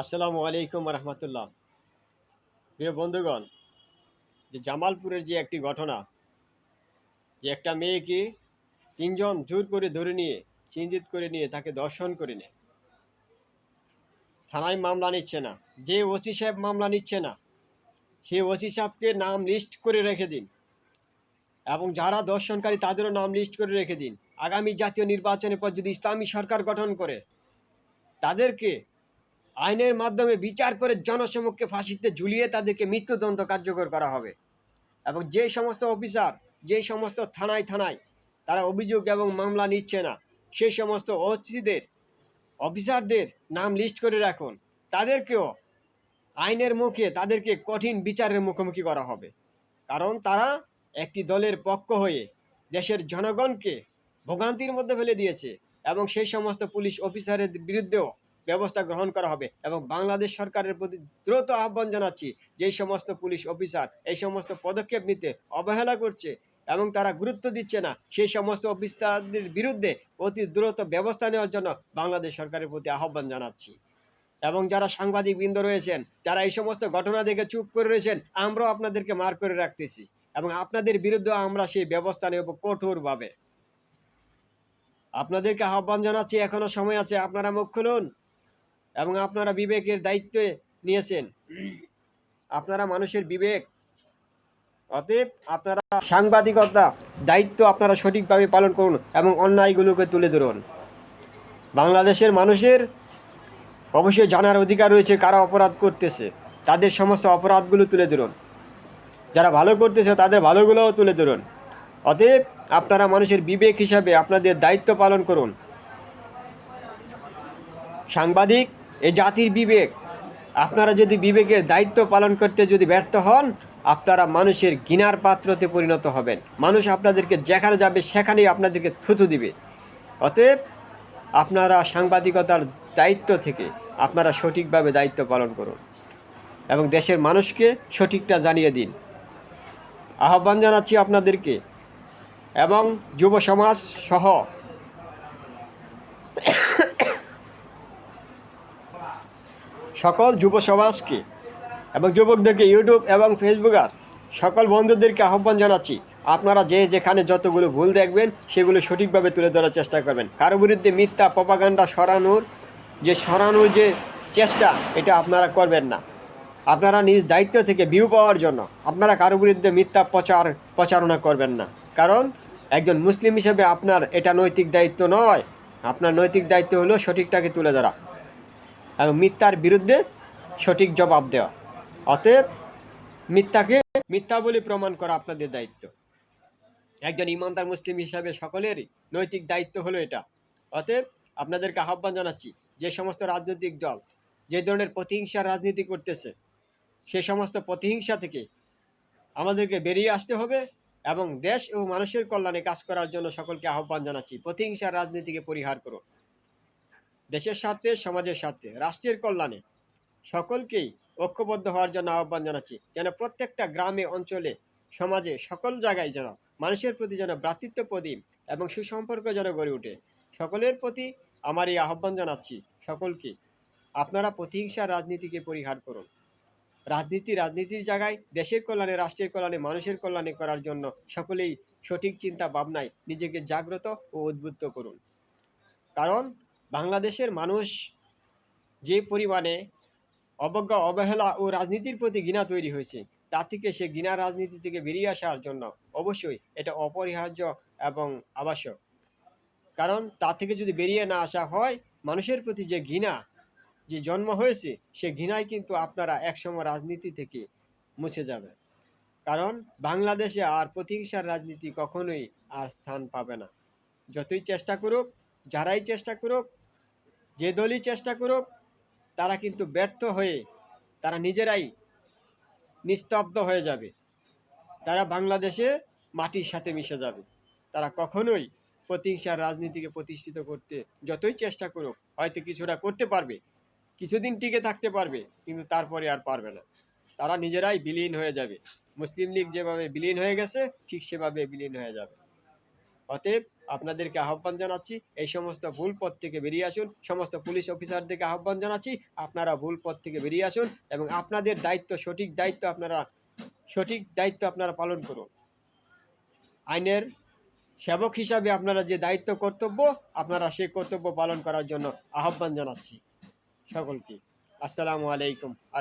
আসসালামু আলাইকুম রহমতুল্লাহ। প্রিয় বন্ধুগণ, যে জামালপুরের যে একটি ঘটনা, যে একটা মেয়েকে তিনজন জোর করে ধরে নিয়ে চিন্তিত করে নিয়ে তাকে দর্শন করে নেয়। থানায় মামলা নিচ্ছে না, যে ওসি সাহেব মামলা নিচ্ছে না, সেই ওসি সাহেবকে নাম লিস্ট করে রেখে দিন এবং যারা দর্শনকারী তাদেরও নাম লিস্ট করে রেখে দিন। আগামী জাতীয় নির্বাচনের পর যদি ইসলামী সরকার গঠন করে, তাদেরকে আইনের মাধ্যমে বিচার করে জনসমক্ষে ফাঁসিতে ঝুলিয়ে তাদেরকে মৃত্যুদণ্ড কার্যকর করা হবে। এবং যে সমস্ত অফিসার যে সমস্ত থানায় থানায় তারা অভিযোগ এবং মামলা নিচ্ছে না, সেই সমস্ত ওসিদের, অফিসারদের নাম লিস্ট করে রাখুন। তাদেরকেও আইনের মুখে তাদেরকে কঠিন বিচারের মুখোমুখি করা হবে। কারণ তারা একটি দলের পক্ষ হয়ে দেশের জনগণকে ভোগান্তির মধ্যে ফেলে দিয়েছে এবং সেই সমস্ত পুলিশ অফিসারের বিরুদ্ধেও ব্যবস্থা গ্রহণ করা হবে এবং বাংলাদেশ সরকারের প্রতি দ্রুত আহ্বান জানাচ্ছি যেই সমস্ত পুলিশ অফিসার এই সমস্ত পদক্ষেপ নিতে অবহেলা করছে এবং তারা গুরুত্ব দিচ্ছে না, সেই সমস্ত অফিসারদের বিরুদ্ধে অতি দ্রুত ব্যবস্থা নেওয়ার জন্য বাংলাদেশ সরকারের প্রতি আহ্বান জানাচ্ছি। এবং যারা সাংবাদিক বৃন্দ রয়েছেন, যারা এই সমস্ত ঘটনা দেখে চুপ করে রয়েছেন, আমরাও আপনাদেরকে মার করে রাখতেছি এবং আপনাদের বিরুদ্ধে আমরা সেই ব্যবস্থা নেব কঠোরভাবে। আপনাদেরকে আহ্বান জানাচ্ছি, এখনও সময় আছে, আপনারা মুখ খুলুন। এবং আপনারা বিবেকের দায়িত্বে নিয়েছেন। আপনারা মানুষের বিবেক। অতএব আপনারা সাংবাদিকতা দায়িত্ব আপনারা সঠিকভাবে পালন করুন এবং অন্যায়গুলোকে তুলে ধরুন। বাংলাদেশের মানুষের অবশ্যই জানার অধিকার রয়েছে কারা অপরাধ করতেছে। তাদের সমস্ত অপরাধগুলো তুলে ধরুন। যারা ভালো করতেছে তাদের ভালোগুলোও তুলে ধরুন। অতএব আপনারা মানুষের বিবেক হিসাবে আপনাদের দায়িত্ব পালন করুন। সাংবাদিক এ জাতির বিবেক। আপনারা যদি বিবেকের দায়িত্ব পালন করতে যদি ব্যর্থ হন, আপনারা মানুষের ঘৃণার পাত্রতে পরিণত হবেন। মানুষ আপনাদেরকে যেখানে যাবে, সেখানেই আপনাদেরকে থুতু দিবে। অতএব আপনারা সাংবাদিকতার দায়িত্ব থেকে আপনারা সঠিকভাবে দায়িত্ব পালন করুন এবং দেশের মানুষকে সঠিকটা জানিয়ে দিন। আহ্বান জানাচ্ছি আপনাদেরকে এবং যুব সমাজ সহ সকল যুব সমাজকে এবং যুবকদেরকে ইউটিউব এবং ফেসবুকার সকল বন্ধুদেরকে আহ্বান জানাচ্ছি, আপনারা যে যেখানে যতগুলো ভুল দেখবেন, সেগুলো সঠিকভাবে তুলে ধরার চেষ্টা করবেন। কারও বিরুদ্ধে মিথ্যা পপাগান্ডা সরানোর যে সরানোর যে চেষ্টা, এটা আপনারা করবেন না। আপনারা নিজ দায়িত্ব থেকে ভিউ পাওয়ার জন্য আপনারা কারও বিরুদ্ধে মিথ্যা প্রচার, প্রচারণা করবেন না। কারণ একজন মুসলিম হিসেবে আপনার এটা নৈতিক দায়িত্ব নয়। আপনার নৈতিক দায়িত্ব হলো সঠিকটাকে তুলে ধরা। এবং মিথ্যার বিরুদ্ধে সঠিক জবাব দেওয়া। অতএব মিথ্যাকে মিথ্যা বলে প্রমাণ করা আপনাদের দায়িত্ব। একজন ইমানদার মুসলিম হিসাবে সকলেরই নৈতিক দায়িত্ব হলো এটা। অতএব আপনাদেরকে আহ্বান জানাচ্ছি, যে সমস্ত রাজনৈতিক দল যে ধরনের প্রতিহিংসার রাজনীতি করতেছে, সে সমস্ত প্রতিহিংসা থেকে আমাদেরকে বেরিয়ে আসতে হবে এবং দেশ ও মানুষের কল্যাণে কাজ করার জন্য সকলকে আহ্বান জানাচ্ছি। প্রতিহিংসার রাজনীতিকে পরিহার করুন। দেশের স্বার্থে, সমাজের স্বার্থে, রাষ্ট্রের কল্যাণে। সকলকেই ঐক্যবদ্ধ হওয়ার জন্য আহ্বান জানাচ্ছি, যেন প্রত্যেকটা গ্রামে, অঞ্চলে, সমাজে, সকল জায়গায় যেন মানুষের প্রতি যেন ভ্রাতৃত্ব প্রদীপ এবং সুসম্পর্ক যেন গড়ে ওঠে। সকলের প্রতি আমার এই আহ্বান জানাচ্ছি সকলকে, আপনারা প্রতিহিংসার রাজনীতিকে পরিহার করুন। রাজনীতি রাজনীতির জায়গায়, দেশের কল্যাণে, রাষ্ট্রের কল্যাণে, মানুষের কল্যাণে করার জন্য সকলেই সঠিক চিন্তা ভাবনায় নিজেকে জাগ্রত ও উদ্বুদ্ধ করুন। কারণ বাংলাদেশের মানুষ যে পরিমাণে অবজ্ঞা, অবহেলা ও রাজনীতির প্রতি ঘৃণা তৈরি হয়েছে, তা থেকে সে ঘৃণা রাজনীতি থেকে বেরিয়ে আসার জন্য অবশ্যই এটা অপরিহার্য এবং আবশ্যক। কারণ তা থেকে যদি বেরিয়ে না আসা হয়, মানুষের প্রতি যে ঘৃণা যে জন্ম হয়েছে, সে ঘৃণায় কিন্তু আপনারা একসময় রাজনীতি থেকে মুছে যাবে। কারণ বাংলাদেশে আর প্রতিহিংসার রাজনীতি কখনোই আর স্থান পাবে না। যতই চেষ্টা করুক, যারাই চেষ্টা করুক যে দলই চেষ্টা করুক, তারা কিন্তু ব্যর্থ হয়ে তারা নিজেরাই নিস্তব্ধ হয়ে যাবে। তারা বাংলাদেশে মাটির সাথে মিশে যাবে। তারা কখনোই প্রতিহিংসার রাজনীতিকে প্রতিষ্ঠিত করতে যতই চেষ্টা করুক, হয়তো কিছুটা করতে পারবে, কিছুদিন টিকে থাকতে পারবে, কিন্তু তারপরে আর পারবে না। তারা নিজেরাই বিলীন হয়ে যাবে। মুসলিম লীগ যেভাবে বিলীন হয়ে গেছে, ঠিক সেভাবে বিলীন হয়ে যাবে। অতএব আপনাদেরকে আহ্বান জানাচ্ছি, এই সমস্ত ভুল পথ থেকে বেরিয়ে আসুন, সমস্ত পুলিশ অফিসারদেরকে আহ্বান জানাচ্ছি, আপনারা ভুল পথ থেকে বেরিয়ে আসুন এবং আপনাদের দায়িত্ব, সঠিক দায়িত্ব আপনারা, সঠিক দায়িত্ব আপনারা পালন করুন। আইনের সেবক হিসাবে আপনারা যে দায়িত্ব, কর্তব্য, আপনারা সেই কর্তব্য পালন করার জন্য আহ্বান জানাচ্ছি সকলকে। আসসালামু আলাইকুম আ